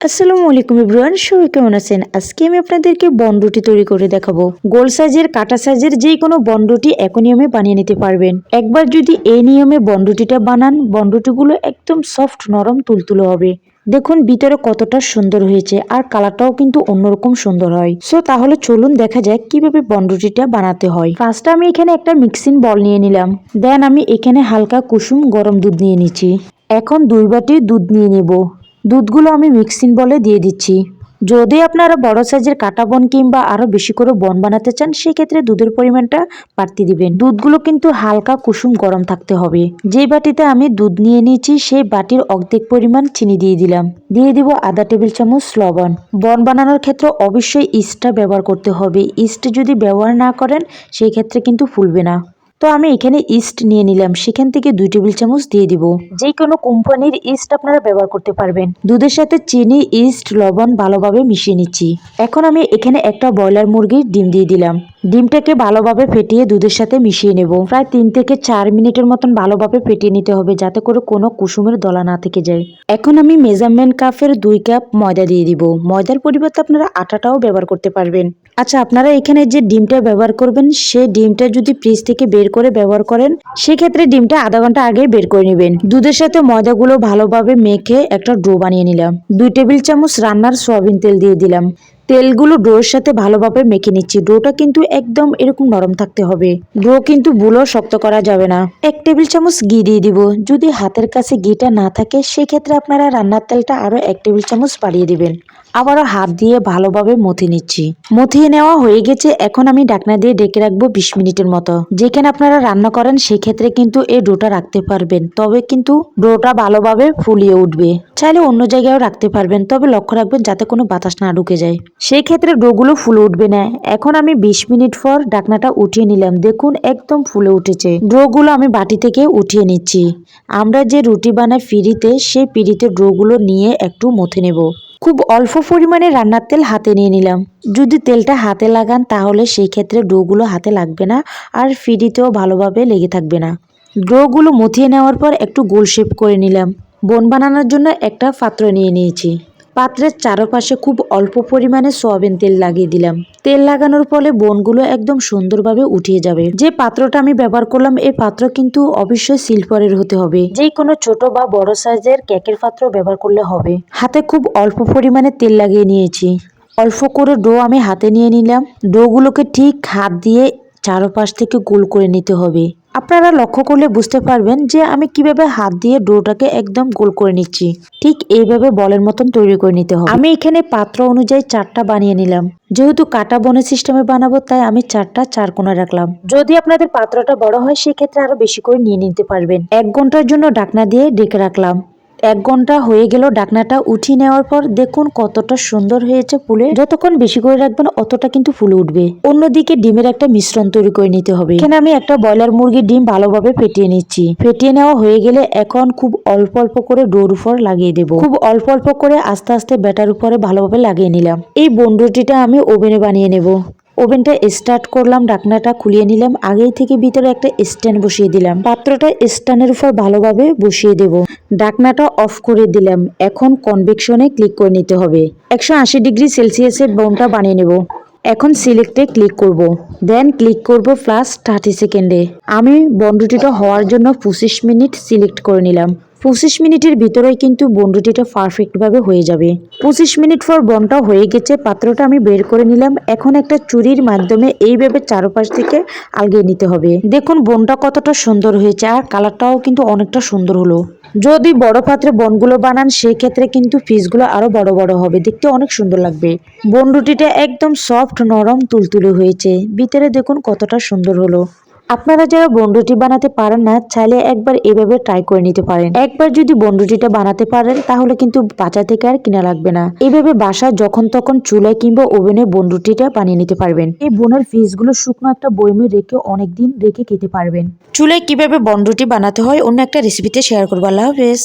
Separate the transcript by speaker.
Speaker 1: আসসালামু আলাইকুম ইব্রান সবাই কেমন আছেন? আজকে আমি আপনাদেরকে বনরুটি তৈরি করে দেখাবো। গোল সাইজের, কাটা সাইজের যে কোনো বনরুটি এক নিয়মে বানিয়ে নিতে পারবেন। একবার যদি এই নিয়মে বনরুটিটা বানান, বনরুটিগুলো একদম সফট, নরম, তুলতুলো হবে। দেখুন ভিতরে কতটা সুন্দর হয়েছে আর কালারটাও কিন্তু অন্যরকম সুন্দর হয়। সো তাহলে চলুন দেখা যাক কীভাবে বনরুটিটা বানাতে হয়। ফার্স্ট আমি এখানে একটা মিক্সিং বল নিয়ে নিলাম। দেন আমি এখানে হালকা কুসুম গরম দুধ নিয়ে নিচ্ছি। এখন দুই বাটি দুধ নিয়ে নেব। দুধগুলো আমি মিক্সিং বলে দিয়ে দিচ্ছি। যদি আপনারা বড় সাইজের কাটা বন কিংবা আরও বেশি করে বন বানাতে চান, সেক্ষেত্রে দুধের পরিমাণটা বাড়তি দিবেন। দুধগুলো কিন্তু হালকা কুসুম গরম থাকতে হবে। যে বাটিতে আমি দুধ নিয়ে নিয়েছি, সেই বাটির অর্ধেক পরিমাণ চিনি দিয়ে দিলাম। দিয়ে দিব আধা টেবিল চামচ লবণ। বন বানানোর ক্ষেত্রে অবশ্যই ইস্টটা ব্যবহার করতে হবে। ইস্ট যদি ব্যবহার না করেন, সেই ক্ষেত্রে কিন্তু ফুলবে না। তো আমি এখানে ইস্ট নিয়ে নিলাম। সেখান থেকে দুই টেবিল চামচ দিয়ে দিব। যে কোনো কোম্পানির ইস্ট আপনারা ব্যবহার করতে পারবেন। দুধের সাথে চিনি, ইস্ট, লবণ ভালোভাবে মিশিয়ে নিচ্ছি। এখন আমি এখানে একটা ব্রয়লার মুরগির ডিম দিয়ে দিলাম। ডিমটাকে ভালোভাবে ফেটিয়ে দুধের সাথে মিশিয়ে নেব। প্রায় তিন থেকে চার মিনিটের মতন ভালোভাবে ফেটিয়ে নিতে হবে যাতে করে কোনো কুসুমের দলা না থেকে যায়। এখন আমি মেজারমেন্ট কাপের দুই কাপ ময়দা দিয়ে দিব। ময়দার পরিবর্তে আপনারা আটাটাও ব্যবহার করতে পারবেন। আচ্ছা আপনারা এখানে যে ডিমটা ব্যবহার করবেন, সেই ডিমটা যদি ফ্রিজ থেকে বের করে ব্যবহার করেন, সেক্ষেত্রে ডিমটা আধা ঘণ্টা আগে বের করে নেবেন। দুধের সাথে ময়দাগুলো ভালোভাবে মেখে একটা ডো বানিয়ে নিলাম। দুই টেবিল চামচ রান্নার সয়াবিন তেল দিয়ে দিলাম। তেলগুলো ডোর সাথে ভালোভাবে মেখে নিচ্ছি। ডোটা কিন্তু একদম এরকম নরম থাকতে হবে। ডো কিন্তু বুলো শক্ত করা যাবে না। এক টেবিল চামচ ঘি দিয়ে দিব। যদি হাতের কাছে ঘিটা না থাকে, সেক্ষেত্রে আপনারা রান্নার তেলটা আরও এক টেবিল চামচ বাড়িয়ে দিবেন। আবারও হাত দিয়ে ভালোভাবে মথে নিচ্ছি। মথিয়ে নেওয়া হয়ে গেছে, এখন আমি ডাকনা দিয়ে ডেকে রাখব বিশ মিনিটের মতো। যেখানে আপনারা রান্না করেন, সেক্ষেত্রে কিন্তু এই ডোটা রাখতে পারবেন। তবে কিন্তু ডোটা ভালোভাবে ফুলিয়ে উঠবে। চাইলে অন্য জায়গায়ও রাখতে পারবেন, তবে লক্ষ্য রাখবেন যাতে কোনো বাতাস না ঢুকে যায়। সেই ক্ষেত্রে ডোগুলো ফুলে উঠবে না। এখন আমি বিশ মিনিট পর ডাকনাটা উঠিয়ে নিলাম। দেখুন, একদম ফুলে উঠেছে। ডোগুলো আমি বাটি থেকে উঠিয়ে নিচ্ছি। আমরা যে রুটি বানাই ফিরিতে, সেই পিড়িতে ডোগুলো নিয়ে একটু মথে নেব। খুব অল্প পরিমাণে রান্নার তেল হাতে নিয়ে নিলাম। যদি তেলটা হাতে লাগান, তাহলে সেই ক্ষেত্রে ডোগুলো হাতে লাগবে না আর ফিডিতেও ভালোভাবে লেগে থাকবে না। ডোগুলো মথিয়ে নেওয়ার পর একটু গোল শেপ করে নিলাম। বন বানানোর জন্য একটা পাত্র নিয়ে নিয়েছি। পাত্রের চারপাশে খুব অল্প পরিমাণে সয়াবিন তেল লাগিয়ে দিলাম। তেল লাগানোর ফলে বনগুলো একদম সুন্দরভাবে উঠিয়ে যাবে। যে পাত্রটা আমি ব্যবহার করলাম, এই পাত্র কিন্তু অবশ্যই সিলভারের হতে হবে। যে কোনো ছোট বা বড় সাইজের কেকের পাত্র ব্যবহার করলে হবে। হাতে খুব অল্প পরিমাণে তেল লাগিয়ে নিয়েছি। অল্প করে ডো আমি হাতে নিয়ে নিলাম। ডোগুলোকে ঠিক হাত দিয়ে চারপাশ থেকে গোল করে নিতে হবে। আপনারা লক্ষ্য করলে বুঝতে পারবেন যে আমি কীভাবে হাত দিয়ে ডোটাকে একদম গোল করে নিচ্ছি। ঠিক এইভাবে বলের মতন তৈরি করে নিতে হবে। আমি এখানে পাত্র অনুযায়ী চারটা বানিয়ে নিলাম। যেহেতু কাটা বনের সিস্টেমে বানাবো, তাই আমি চারটা চার কোনা রাখলাম। যদি আপনাদের পাত্রটা বড় হয়, সেক্ষেত্রে আরও বেশি করে নিয়ে নিতে পারবেন। এক ঘণ্টার জন্য ডাকনা দিয়ে ডেকে রাখলাম। এক ঘণ্টা হয়ে গেল ডাকনাটা উঠিয়ে নেওয়ার পর দেখুন কতটা সুন্দর হয়েছে ফুলে। যতক্ষণ বেশি করে রাখবেন, অতটা কিন্তু ফুলে উঠবে। অন্যদিকে ডিমের একটা মিশ্রণ তৈরি করে নিতে হবে। এখানে আমি একটা ব্রয়লার মুরগির ডিম ভালোভাবে ফেটিয়ে নিচ্ছি। ফেটিয়ে নেওয়া হয়ে গেলে এখন খুব অল্প অল্প করে ডোর উপর লাগিয়ে দেব। খুব অল্প অল্প করে আস্তে আস্তে ব্যাটার উপরে ভালোভাবে লাগিয়ে নিলাম। এই বন্ডুটিটা আমি ওভেনে বানিয়ে নেব। ওভেনটা স্টার্ট করলাম ঢাকনাটা খুলিয়ে নিলাম, আগেই থেকে ভিতরে একটা স্ট্যান্ড বসিয়ে দিলাম। পাত্রটা স্ট্যান্ডের উপর ভালোভাবে বসিয়ে দেব। ঢাকনাটা অফ করে দিলাম। এখন কনভেকশনে ক্লিক করে নিতে হবে। একশো আশি ডিগ্রি সেলসিয়াসের বোনটা বানিয়ে নেব। এখন সিলেক্টে ক্লিক করব। দেন ক্লিক করব প্লাস থার্টি সেকেন্ডে। আমি বন্ডুটিটা হওয়ার জন্য পঁচিশ মিনিট সিলেক্ট করে নিলাম। পঁচিশ মিনিটের ভিতরেই কিন্তু বন্ডুটিটা পারফেক্টভাবে হয়ে যাবে। পঁচিশ মিনিট পর বনটা হয়ে গেছে, পাত্রটা আমি বের করে নিলাম। এখন একটা চুরির মাধ্যমে এইভাবে চারপাশ থেকে আলগিয়ে নিতে হবে। দেখুন বনটা কতটা সুন্দর হয়েছে আর কালারটাও কিন্তু অনেকটা সুন্দর হলো। যদি বড় পাত্রে বনগুলো বানান সেই ক্ষেত্রে কিন্তু পিসগুলো আরও বড় বড় হবে। দেখতে অনেক সুন্দর লাগবে। বন রুটিটা একদম সফট নরম তুলতুলে হয়েছে। ভিতরে দেখুন কতটা সুন্দর হলো। আপনারা যারা বন্ডুটি বানাতে পারেন না, চাইলে একবার এভাবে ট্রাই করে নিতে পারেন। একবার যদি বন্ডুটিটা বানাতে পারেন, তাহলে কিন্তু বাজার থেকে আর কিনা লাগবে না। এভাবে বাসায় যখন তখন চুলায় কিংবা ওভেনে বন্ডুটিটা বানিয়ে নিতে পারবেন। এই বোনের ফিসগুলো শুকনো একটা বইমে রেখে অনেকদিন রেখে খেতে পারবেন। চুলায় কীভাবে বন্ডুটি বানাতে হয়, অন্য একটা রেসিপিতে শেয়ার করব। আল্লাহ হাফেজ।